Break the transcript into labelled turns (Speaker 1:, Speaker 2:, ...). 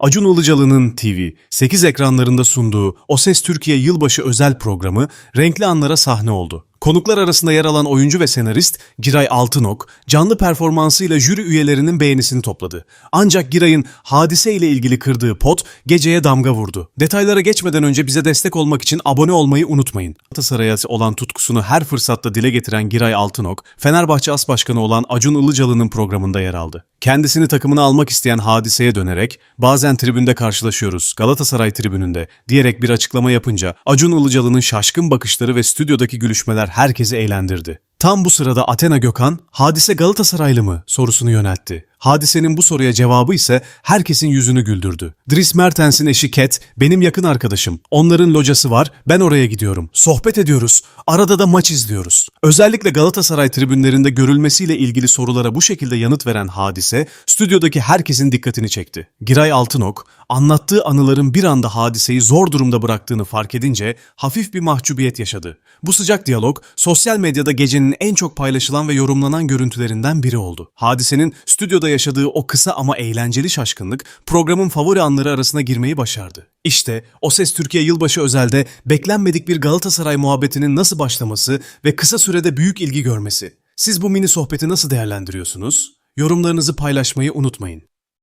Speaker 1: Acun Ilıcalı'nın TV, 8 ekranlarında sunduğu O Ses Türkiye Yılbaşı özel programı renkli anlara sahne oldu. Konuklar arasında yer alan oyuncu ve senarist Giray Altınok, canlı performansıyla jüri üyelerinin beğenisini topladı. Ancak Giray'ın hadise ile ilgili kırdığı pot geceye damga vurdu. Detaylara geçmeden önce bize destek olmak için abone olmayı unutmayın. Galatasaray'a olan tutkusunu her fırsatta dile getiren Giray Altınok, Fenerbahçe As Başkanı olan Acun Ilıcalı'nın programında yer aldı. Kendisini takımına almak isteyen hadiseye dönerek bazen tribünde karşılaşıyoruz Galatasaray tribününde diyerek bir açıklama yapınca Acun Ilıcalı'nın şaşkın bakışları ve stüdyodaki gülüşmeler herkesi eğlendirdi. Tam bu sırada Athena Gökhan, hadise Galatasaraylı mı sorusunu yöneltti. Hadisenin bu soruya cevabı ise herkesin yüzünü güldürdü. Dries Mertens'in eşi Ket, benim yakın arkadaşım. Onların locası var, ben oraya gidiyorum. Sohbet ediyoruz, arada da maç izliyoruz. Özellikle Galatasaray tribünlerinde görülmesiyle ilgili sorulara bu şekilde yanıt veren hadise, stüdyodaki herkesin dikkatini çekti. Giray Altınok, anlattığı anıların bir anda hadiseyi zor durumda bıraktığını fark edince hafif bir mahcubiyet yaşadı. Bu sıcak diyalog, sosyal medyada gecenin en çok paylaşılan ve yorumlanan görüntülerinden biri oldu. Hadisenin stüdyoda yaşadığı o kısa ama eğlenceli şaşkınlık programın favori anları arasına girmeyi başardı. İşte O Ses Türkiye Yılbaşı özelde beklenmedik bir Galatasaray muhabbetinin nasıl başlaması ve kısa sürede büyük ilgi görmesi. Siz bu mini sohbeti nasıl değerlendiriyorsunuz? Yorumlarınızı paylaşmayı unutmayın.